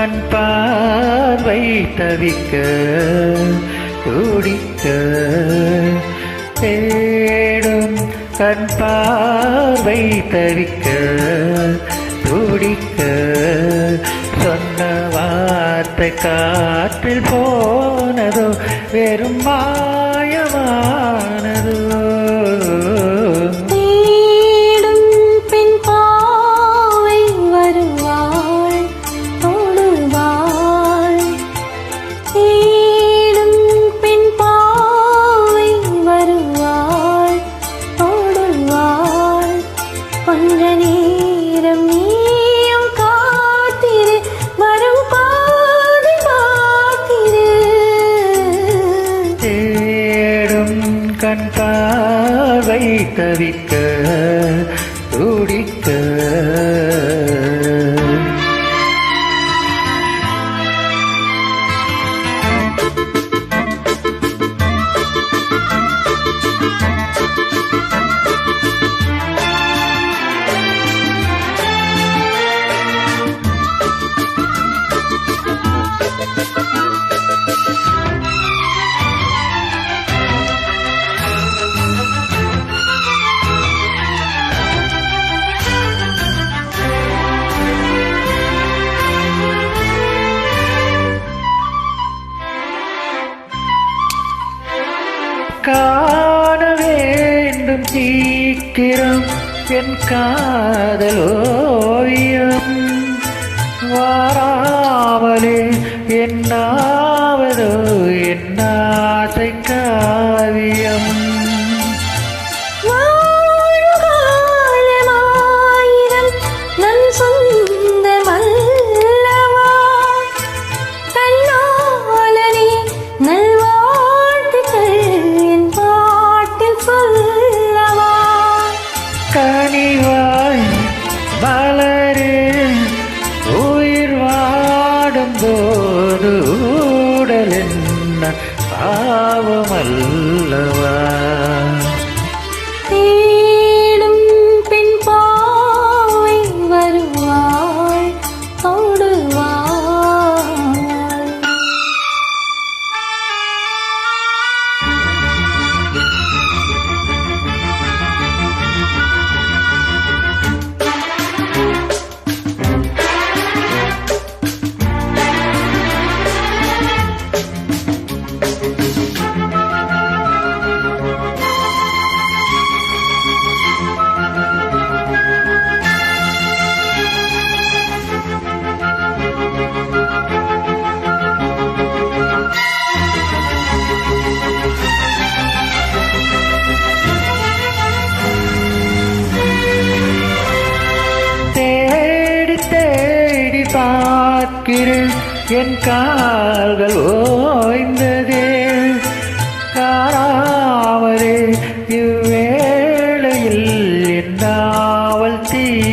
கண் பார்வை தவிக்க துடிக்க தேடும் கண் பார்வை தவிக்க துடிக்க. சொன்ன வார்த்தை காற்றில் போனதோ வெறும் மாயமா? தவிக்க சீக்கிரம் என் காதலோயம் ஓவியம் வாராமலே என்னாவதோ என்ன பார்க்கிறேன் என் கால்கள் ஓய்ந்ததே. காணாமலே இவ்வேளையில் என் நாவல் தீருமோ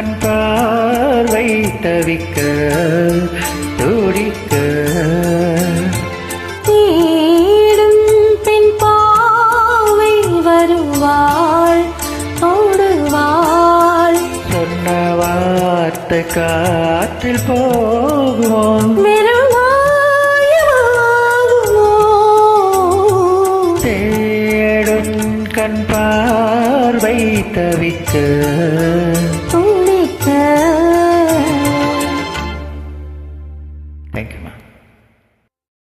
கண் பார்வை தவிக்க துடிக்க. தேடும் பெண் பாவை வருவாள் ஓடுவாள் சொன்ன வார்த்தை காற்றில் போகும்? தேடும் கண் பார்வை தவிக்க.